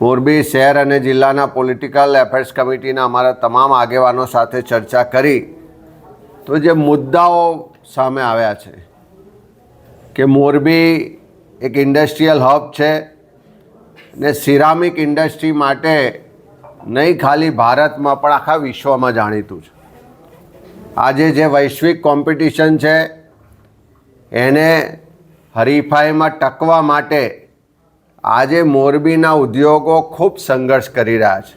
મોરબી શહેર અને જિલ્લાના પોલિટિકલ એફેર્સ કમિટીના અમારા તમામ આગેવાનો સાથે ચર્ચા કરી તો જે મુદ્દાઓ સામે આવ્યા છે કે મોરબી એક ઇન્ડસ્ટ્રીયલ હબ છે ને સિરામિક ઇન્ડસ્ટ્રી માટે નહીં ખાલી ભારતમાં પણ આખા વિશ્વમાં જાણીતું છે. આજે જે વૈશ્વિક કોમ્પિટિશન છે, એને હરીફાઈમાં ટકવા માટે આજે મોરબીના ઉદ્યોગો ખૂબ સંઘર્ષ કરી રહ્યા છે.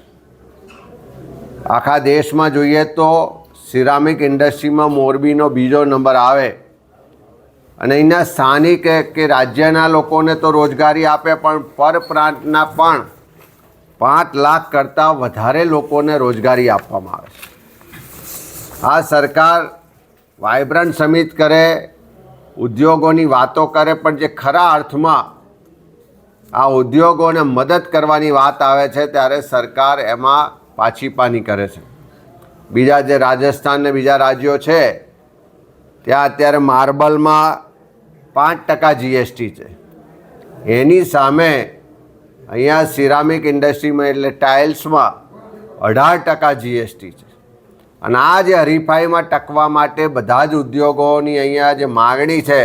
આખા દેશમાં જોઈએ તો સિરામિક ઇન્ડસ્ટ્રીમાં મોરબીનો બીજો નંબર આવે અને અહીંના સ્થાનિક કે રાજ્યના લોકોને તો રોજગારી આપે પણ પર પ્રાંતના પણ પાંચ લાખ કરતાં વધારે લોકોને રોજગારી આપવામાં આવે છે. આ સરકાર વાઇબ્રન્ટ સમિત કરે, ઉદ્યોગોની વાતો કરે, પણ જે ખરા અર્થમાં આ ઉદ્યોગોને મદદ કરવાની વાત આવે છે ત્યારે સરકાર એમાં પાછી પાની કરે છે. બીજા જે રાજસ્થાન ને બીજા રાજ્યો છે, ત્યાં અત્યારે માર્બલમાં પાંચ ટકા જીએસટી છે. એની સામે અહીંયા સિરામિક ઇન્ડસ્ટ્રીમાં એટલે ટાઇલ્સમાં અઢાર ટકા જીએસટી છે. અને આ જે હરીફાઈમાં ટકવા માટે બધા જ ઉદ્યોગોની અહીંયા જે માગણી છે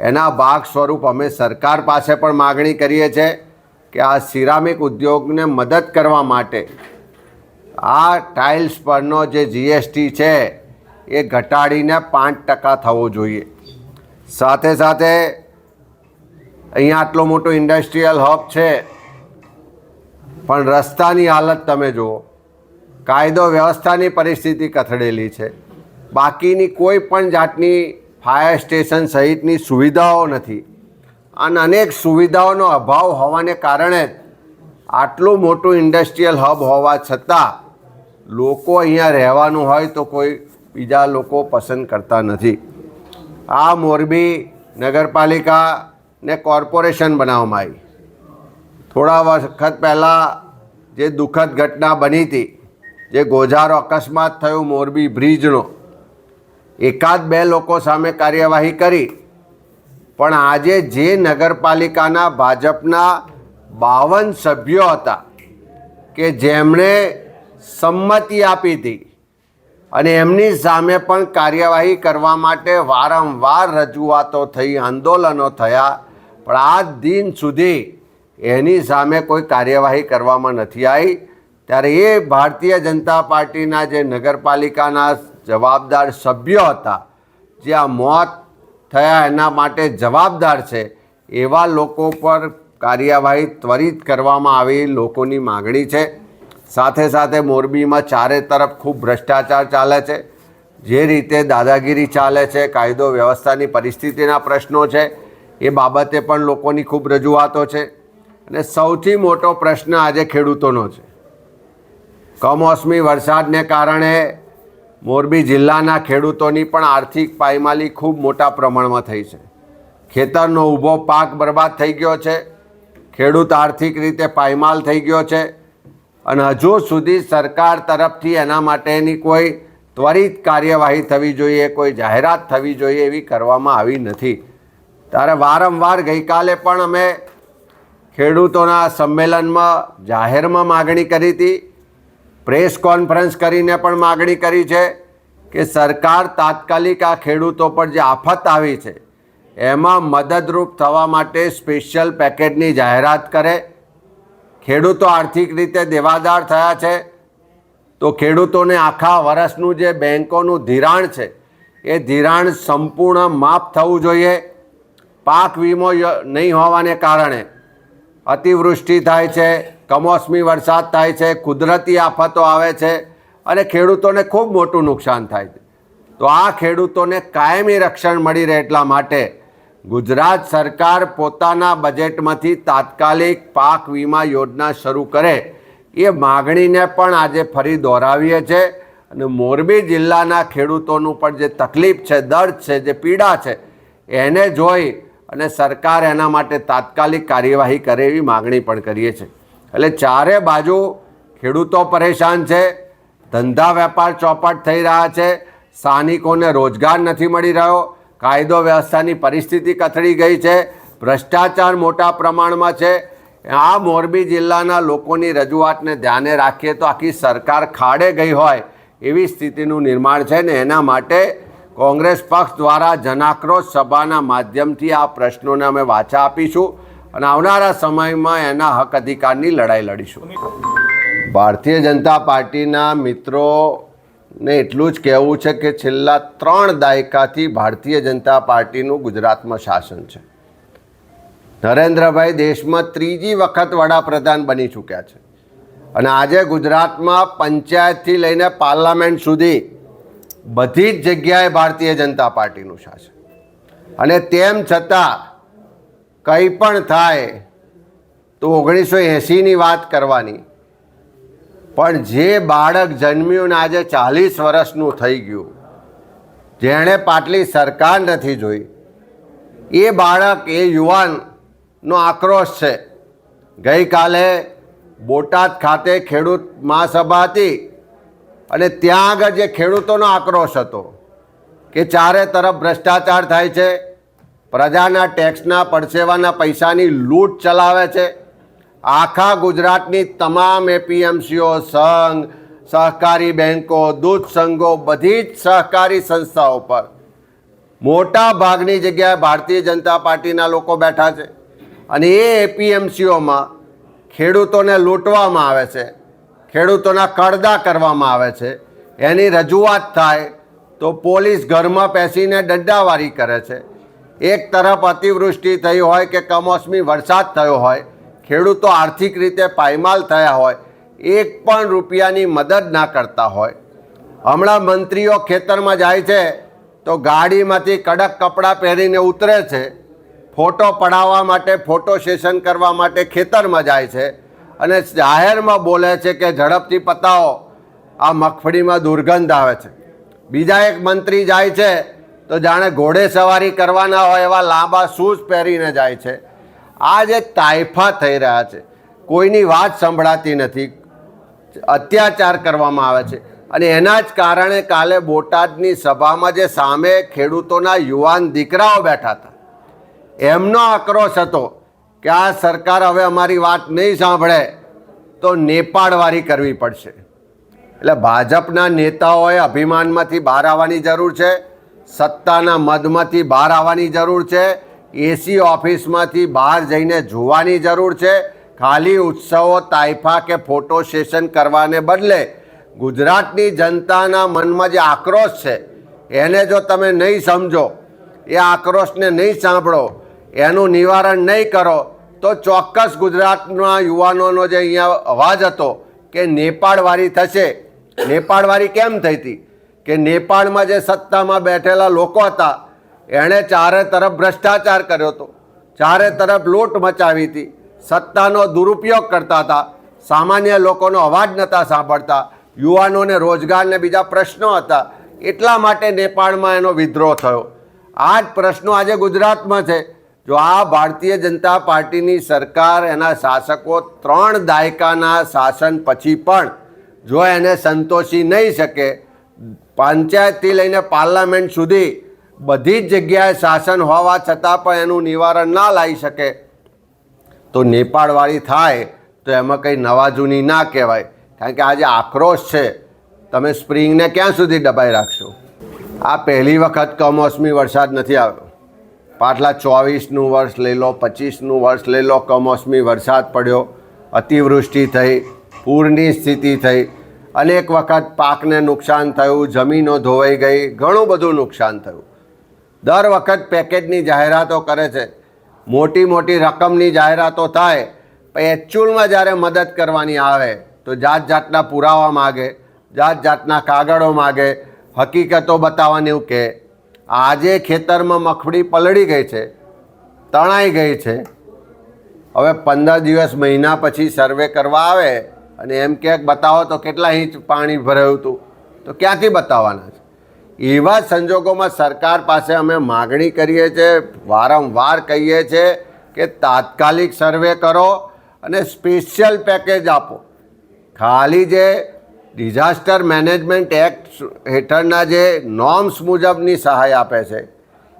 એના ભાગ સ્વરૂપ અમે સરકાર પાસે પણ માગણી કરીએ છીએ કે આ સિરામિક ઉદ્યોગને મદદ કરવા માટે આ ટાઇલ્સ પરનો જે જીએસટી છે એ ઘટાડીને પાંચ ટકા થવો જોઈએ. સાથે સાથે અહીંયા આટલો મોટો ઇન્ડસ્ટ્રીયલ હબ છે, પણ રસ્તાની હાલત તમે જુઓ, કાયદો વ્યવસ્થાની પરિસ્થિતિ કથળેલી છે. બાકીની કોઈ પણ જાતની ફાયર સ્ટેશન સહિતની સુવિધાઓ નથી. અને અનેક સુવિધાઓનો અભાવ હોવાને કારણે આટલું મોટું ઇન્ડસ્ટ્રીયલ હબ હોવા છતાં લોકો અહીંયા રહેવાનું હોય તો કોઈ બીજા લોકો પસંદ કરતા નથી. આ મોરબી નગરપાલિકાને કોર્પોરેશન બનાવવામાં આવી. થોડા વખત પહેલાં જે દુઃખદ ઘટના બની હતી, જે ગોઝારો અકસ્માત થયો મોરબી બ્રિજનો એકાદ બે લોકો સામે કાર્યવાહી કરી. પણ આજે જે નગરપાલિકાના ભાજપના બાવન સભ્યો હતા કે જેમણે સંમતિ આપી હતી અને એમની સામે પણ કાર્યવાહી કરવા માટે વારંવાર રજૂઆતો થઈ, આંદોલનો થયા, પણ આજ દિન સુધી એની સામે કોઈ કાર્યવાહી કરવામાં નથી આવી. ત્યારે એ ભારતીય જનતા પાર્ટીના જે નગરપાલિકાના જવાબદાર સભ્યો હતા. જે આ મોત થયા એના માટે જવાબદાર છે, એવા લોકો પર કાર્યવાહી ત્વરિત કરવામાં આવી લોકોની માગણી છે. સાથે સાથે મોરબીમાં ચારે તરફ ખૂબ ભ્રષ્ટાચાર ચાલે છે. જે રીતે દાદાગીરી ચાલે છે, કાયદો વ્યવસ્થાની પરિસ્થિતિના પ્રશ્નો છે, એ બાબતે પણ લોકોની ખૂબ રજૂઆતો છે. અને સૌથી મોટો પ્રશ્ન આજે ખેડૂતોનો છે. કમોસમી વરસાદને કારણે મોરબી જિલ્લાના ખેડૂતોની પણ આર્થિક પાયમાલી ખૂબ મોટા પ્રમાણમાં થઈ છે. ખેતરનો ઊભો પાક બરબાદ થઈ ગયો છે. ખેડૂત આર્થિક રીતે પાયમાલ થઈ ગયો છે અને હજુ સુધી સરકાર તરફથી એના માટેની કોઈ ત્વરિત કાર્યવાહી થવી જોઈએ, કોઈ જાહેરાત થવી જોઈએ એવી કરવામાં આવી નથી. ત્યારે વારંવાર ગઈકાલે પણ અમે ખેડૂતોના સંમેલનમાં જાહેરમાં માગણી કરી હતી. પ્રેસ કોન્ફરન્સ કરીને પણ માગણી કરી છે કે સરકાર તાત્કાલિક આ ખેડૂતો પર જે આફત આવી છે, એમાં મદદરૂપ થવા માટે સ્પેશિયલ પેકેજની જાહેરાત કરે. ખેડૂતો આર્થિક રીતે દેવાદાર થયા છે. તો ખેડૂતોને આખા વર્ષનું જે બેન્કોનું ધિરાણ છે, એ ધિરાણ સંપૂર્ણ માફ થવું જોઈએ. પાક વીમો નહીં હોવાને કારણે અતિવૃષ્ટિ થાય છે કમોસમી વરસાદ થાય છે, કુદરતી આફતો આવે છે અને ખેડૂતોને ખૂબ મોટું નુકસાન થાય છે. તો આ ખેડૂતોને કાયમી રક્ષણ મળી રહે એટલા માટે ગુજરાત સરકાર પોતાના બજેટમાંથી તાત્કાલિક પાક વીમા યોજના શરૂ કરે એ માગણીને પણ આજે ફરી દોહરાવીએ છે. અને મોરબી જિલ્લાના ખેડૂતોનું પણ જે તકલીફ છે, દર્દ છે, જે પીડા છે, એને જોઈ અને સરકાર એના માટે તાત્કાલિક કાર્યવાહી કરે એવી માગણી પણ કરીએ છીએ. એટલે ચારે બાજુ ખેડૂતો પરેશાન છે, ધંધા વેપાર ચોપટ થઈ રહ્યા છે, સ્થાનિકોને રોજગાર નથી મળી રહ્યો, કાયદો વ્યવસ્થાની પરિસ્થિતિ કથળી ગઈ છે, ભ્રષ્ટાચાર મોટા પ્રમાણમાં છે. આ મોરબી જિલ્લાના લોકોની રજૂઆતને ધ્યાને રાખીએ તો આખી સરકાર ખાડે ગઈ હોય એવી સ્થિતિનું નિર્માણ છે ને એના માટે કોંગ્રેસ પક્ષ દ્વારા જનાક્રોશ સભાના માધ્યમથી આ પ્રશ્નોને અમે વાચા આપીશું. અને આવનારા સમયમાં એના હક અધિકારની લડાઈ લડીશું. ભારતીય જનતા પાર્ટીના મિત્રોને એટલું જ કહેવું છે કે છેલ્લા ત્રણ દાયકાથી ભારતીય જનતા પાર્ટીનું ગુજરાતમાં શાસન છે. નરેન્દ્રભાઈ દેશમાં ત્રીજી વખત વડાપ્રધાન બની ચૂક્યા છે. અને આજે ગુજરાતમાં પંચાયતથી લઈને પાર્લામેન્ટ સુધી બધી જ જગ્યાએ ભારતીય જનતા પાર્ટીનું શાસન. અને તેમ છતાં કંઈ પણ થાય, તો ઓગણીસો એંસીની વાત કરવાની. પણ જે બાળક જન્મ્યું ને આજે ચાલીસ વર્ષનું થઈ ગયું, જેણે પાટલી સરકાર નથી જોઈ, એ બાળક, એ યુવાનનો આક્રોશ છે. ગઈકાલે બોટાદ ખાતે ખેડૂત મહાસભા હતી અને ત્યાં આગળ જે ખેડૂતોનો આક્રોશ હતો, કે ચારે તરફ ભ્રષ્ટાચાર થાય છે પ્રજાના ટેક્સના પડસેવાના પૈસાની લૂંટ ચલાવે છે. આખા ગુજરાતની તમામ એપીએમસીઓ, સંઘ, સહકારી બેન્કો દૂધ સંઘો, બધી જ સહકારી સંસ્થાઓ પર મોટા ભાગની જગ્યાએ ભારતીય જનતા પાર્ટીના લોકો બેઠા છે અને એ એપીએમસીઓમાં ખેડૂતોને લૂંટવામાં આવે છે, ખેડૂતોના કડદા કરવામાં આવે છે. એની રજૂઆત થાય તો પોલીસ ઘરમાં બેસીને દંડાવારી કરે છે. એક તરફ અતિવૃષ્ટિ થઈ હોય કે કમોસમી વરસાદ થયો હોય, ખેડૂતો આર્થિક રીતે પાયમાલ થયા હોય, એક પણ રૂપિયાની મદદ ના કરતા હોય. હમણાં મંત્રીઓ ખેતરમાં જાય છે, તો ગાડીમાંથી કડક કપડાં પહેરીને ઉતરે છે. ફોટો પડાવવા માટે, ફોટો સેશન કરવા માટે ખેતરમાં જાય છે અને જાહેરમાં બોલે છે કે ઝડપથી પતાવો. આ મગફળીમાં દુર્ગંધ આવે છે. બીજા એક મંત્રી જાય છે તો જાણે ઘોડે સવારી કરવાના હોય એવા લાંબા શૂઝ પહેરીને જાય છે. આ જે તાઇફા થઈ રહ્યા છે. કોઈની વાત સંભળાતી નથી. અત્યાચાર કરવામાં આવે છે. અને એના જ કારણે કાલે બોટાદની સભામાં જે સામે ખેડૂતોના યુવાન દીકરાઓ બેઠા હતા. એમનો આક્રોશ હતો કે આ સરકાર હવે અમારી વાત નહીં સાંભળે તો નેપાળવારી કરવી પડશે. એટલે ભાજપના નેતાઓએ અભિમાનમાંથી બહાર આવવાની જરૂર છે. સત્તાના મદમાંથી બહાર આવવાની જરૂર છે. એસી ઓફિસમાંથી બહાર જઈને જોવાની જરૂર છે. ખાલી ઉત્સવો, તાઇફા કે ફોટો સેશન કરવાને બદલે ગુજરાતની જનતાના મનમાં જે આક્રોશ છે, એને જો તમે નહીં સમજો, એ આક્રોશને નહીં સાંભળો, એનું નિવારણ નહીં કરો, તો ચોક્કસ ગુજરાતના યુવાનોનો જે અહીંયા અવાજ હતો કે નેપાળવારી થશે નેપાળવારી કેમ થઈ હતી કે નેપાળમાં જે સત્તામાં બેઠેલા લોકો હતા, એણે ચારે તરફ ભ્રષ્ટાચાર કર્યો હતો. ચારે તરફ લૂંટ મચાવી હતી. સત્તાનો દુરુપયોગ કરતા હતા. સામાન્ય લોકોનો અવાજ નહોતા સાંભળતા. યુવાનોને રોજગારને બીજા પ્રશ્નો હતા. એટલા માટે નેપાળમાં એનો વિદ્રોહ થયો. આ જ પ્રશ્નો આજે ગુજરાતમાં છે. જો આ ભારતીય જનતા પાર્ટીની સરકાર, એના શાસકો ત્રણ દાયકાના શાસન પછી પણ જો એને સંતોષી નહીં શકે પંચાયતથી લઈને પાર્લામેન્ટ સુધી બધી જ જગ્યાએ શાસન હોવા છતાં પણ એનું નિવારણ ના લાવી શકે. તો નેપાળવાળી થાય તો એમાં કંઈ નવા જૂની ના કહેવાય. કારણ કે આજે આક્રોશ છે, તમે સ્પ્રિંગને ક્યાં સુધી દબાઈ રાખશો? આ પહેલી વખત કમોસમી વરસાદ નથી આવ્યો. પાછલા ચોવીસનું વર્ષ લઈ લો, પચીસનું વર્ષ લઈ લો, કમોસમી વરસાદ પડ્યો. અતિવૃષ્ટિ થઈ, પૂરની સ્થિતિ થઈ. અનેક વખત પાકને નુકસાન થયું, જમીનો ધોવાઈ ગઈ, ઘણું બધું નુકસાન થયું. દર વખત પેકેજની જાહેરાતો કરે છે. મોટી મોટી રકમની જાહેરાતો થાય, પણ એકચ્યુઅલમાં જ્યારે મદદ કરવાની આવે, તો જાત જાતના પુરાવા માગે જાત જાતના કાગળો માગે, હકીકતો બતાવવાની કે આજે ખેતરમાં મગફળી પલળી ગઈ છે, તણાઈ ગઈ છે. હવે પંદર દિવસ મહિના પછી સર્વે કરવા આવે અને એમ ક્યાંક બતાવો તો કેટલા ઇંચ પાણી ભરાયું હતું? તો ક્યાંથી બતાવવાના છે? એવા સંજોગોમાં સરકાર પાસે અમે માગણી કરીએ છીએ, વારંવાર કહીએ છીએ કે તાત્કાલિક સર્વે કરો અને સ્પેશિયલ પેકેજ આપો. ખાલી જે ડિઝાસ્ટર મેનેજમેન્ટ એક્ટ હેઠળના જે નોર્મ્સ મુજબની સહાય આપે છે,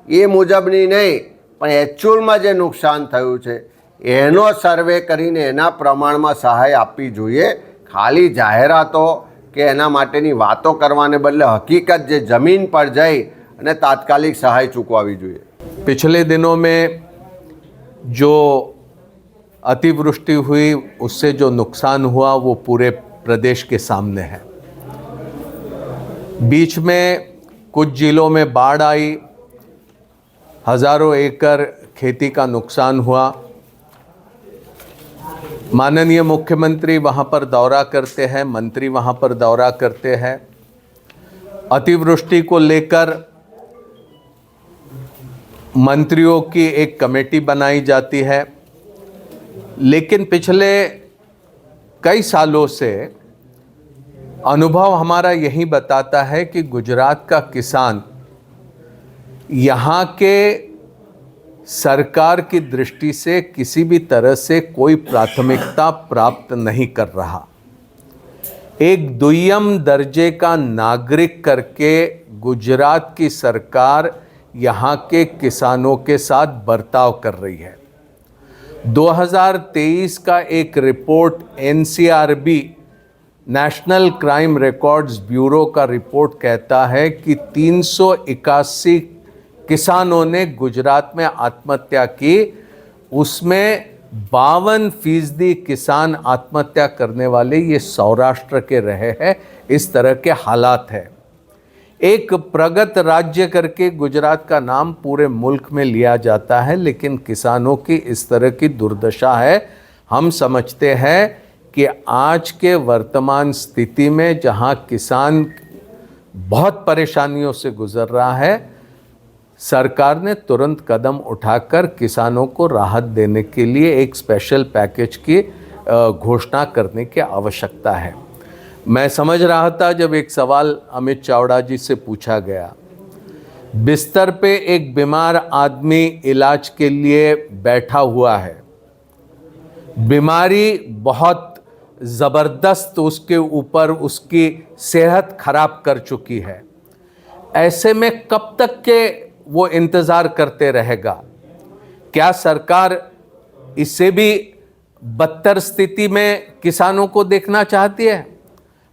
એ મુજબની નહીં, પણ એકચ્યુઅલમાં જે નુકસાન થયું છે એનો સર્વે કરીને એના પ્રમાણમાં સહાય આપવી જોઈએ ખાલી જાહેરાતો કે એના માટેની વાતો કરવાને બદલે હકીકત જે જમીન પર જઈ અને તાત્કાલિક સહાય ચૂકવાવી જોઈએ पिछले दिनों में जो अतिवृष्टि हुई उससे जो नुकसान हुआ वो पूरे प्रदेश के सामने है बीच में कुछ जिलों में बाढ़ आई हजारों एकड़ खेती का नुकसान हुआ माननीय मुख्यमंत्री वहाँ पर दौरा करते हैं, मंत्री वहाँ पर दौरा करते हैं। अतिवृष्टि को लेकर मंत्रियों की एक कमेटी बनाई जाती है। लेकिन पिछले कई सालों से अनुभव हमारा यही बताता है कि गुजरात का किसान यहाँ के सरकार की दृष्टि से किसी भी तरह से कोई प्राथमिकता प्राप्त नहीं कर रहा। एक दुय्यम दर्जे का नागरिक करके गुजरात की सरकार यहाँ के किसानों के साथ बर्ताव कर रही है। 2023 का एक report NCRB National Crime Records Bureau का रिपोर्ट कहता है कि तीन सौ इक्यासी किसानों ने गुजरात में आत्महत्या की। उसमें बावन फ़ीसदी किसान आत्महत्या करने वाले ये सौराष्ट्र के रहे हैं। इस तरह के हालात है। एक प्रगत राज्य करके गुजरात का नाम पूरे मुल्क में लिया जाता है, लेकिन किसानों की इस तरह की दुर्दशा है। हम समझते हैं कि आज के वर्तमान स्थिति में जहाँ किसान बहुत परेशानियों से गुजर रहा है सरकार ने तुरंत कदम उठाकर किसानों को राहत देने के लिए एक स्पेशल पैकेज की घोषणा करने की आवश्यकता है। मैं समझ रहा था जब एक सवाल अमित चावड़ा जी से पूछा गया। बिस्तर पे एक बीमार आदमी इलाज के लिए बैठा हुआ है। बीमारी बहुत ज़बरदस्त उसके ऊपर उसकी सेहत खराब कर चुकी है। ऐसे में कब तक के वो इंतज़ार करते रहेगा। क्या सरकार इससे भी बदतर स्थिति में किसानों को देखना चाहती है?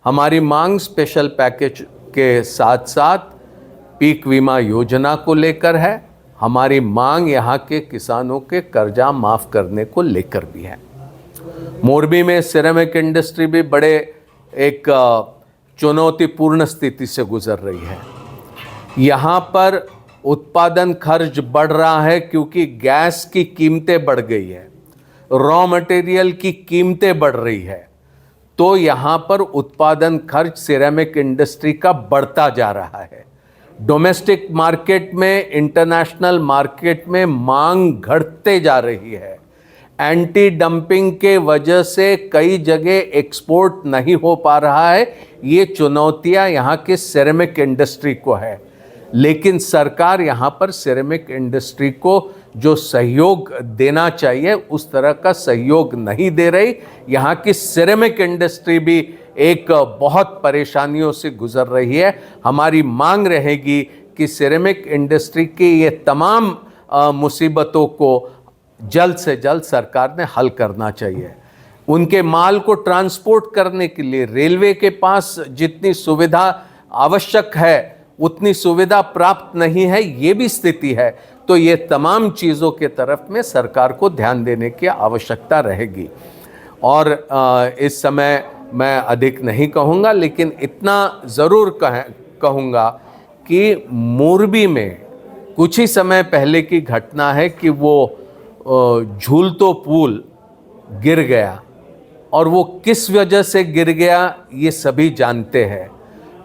हमारी मांग स्पेशल पैकेज के साथ साथ पीक बीमा योजना को लेकर है। हमारी मांग यहाँ के किसानों के कर्जा माफ़ करने को लेकर भी है। मोरबी में सिरेमिक इंडस्ट्री भी बड़े एक चुनौतीपूर्ण स्थिति से गुजर रही है। यहाँ पर उत्पादन खर्च बढ़ रहा है क्योंकि गैस की कीमतें बढ़ गई है। रॉ मटेरियल की कीमतें बढ़ रही है। तो यहाँ पर उत्पादन खर्च सिरेमिक इंडस्ट्री का बढ़ता जा रहा है। डोमेस्टिक मार्केट में इंटरनेशनल मार्केट में मांग घटते जा रही है। एंटी डंपिंग के वजह से कई जगह एक्सपोर्ट नहीं हो पा रहा है। ये चुनौतियाँ यहाँ के सिरेमिक इंडस्ट्री को है। लेकिन सरकार यहाँ पर सिरेमिक इंडस्ट्री को जो सहयोग देना चाहिए, उस तरह का सहयोग नहीं दे रही। यहाँ की सिरेमिक इंडस्ट्री भी एक बहुत परेशानियों से गुजर रही है। हमारी मांग रहेगी कि सिरेमिक इंडस्ट्री की ये तमाम मुसीबतों को जल्द से जल्द सरकार ने हल करना चाहिए। उनके माल को ट्रांसपोर्ट करने के लिए रेलवे के पास जितनी सुविधा आवश्यक है उतनी सुविधा प्राप्त नहीं है ये भी स्थिति है। तो ये तमाम चीज़ों के तरफ़ में सरकार को ध्यान देने की आवश्यकता रहेगी। और इस समय मैं अधिक नहीं कहूँगा लेकिन इतना ज़रूर कह कहूँगा कि मोरबी में कुछ ही समय पहले की घटना है कि वो अ, झूलतो पुल गिर गया। और वो किस वजह से गिर गया ये सभी जानते हैं।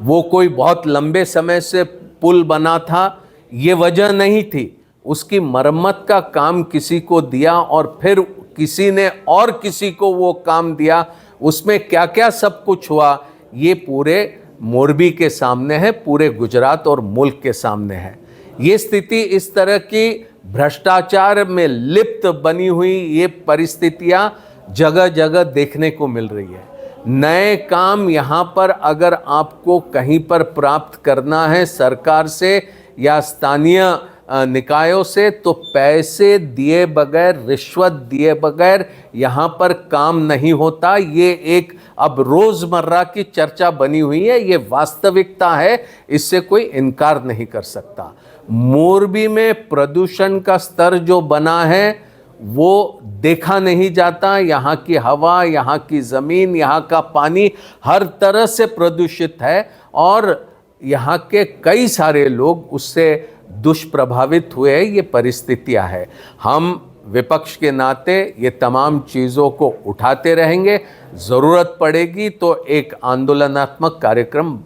वो कोई बहुत लंबे समय से पुल बना था, ये वजह नहीं थी। उसकी मरम्मत का काम किसी को दिया और फिर किसी ने और किसी को वो काम दिया। उसमें क्या क्या सब कुछ हुआ, ये पूरे मोरबी के सामने है, पूरे गुजरात और मुल्क के सामने है। ये स्थिति इस तरह की भ्रष्टाचार में लिप्त बनी हुई ये परिस्थितियाँ जगह जगह देखने को मिल रही है। नए काम यहाँ पर अगर आपको कहीं पर प्राप्त करना है सरकार से या स्थानीय निकायों से तो पैसे दिए बगैर, रिश्वत दिए बगैर यहाँ पर काम नहीं होता। ये एक अब रोज़मर्रा की चर्चा बनी हुई है, ये वास्तविकता है, इससे कोई इनकार नहीं कर सकता। मोरबी में प्रदूषण का स्तर जो बना है वो देखा नहीं जाता। यहाँ की हवा, यहाँ की ज़मीन, यहाँ का पानी हर तरह से प्रदूषित है और यहाँ के कई सारे लोग उससे दुष्प्रभावित हुए हैं। ये परिस्थितियाँ है। हम विपक्ष के नाते ये तमाम चीज़ों को उठाते रहेंगे। ज़रूरत पड़ेगी तो एक आंदोलनात्मक कार्यक्रम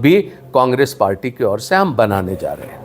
भी कांग्रेस पार्टी की ओर से हम बनाने जा रहे हैं।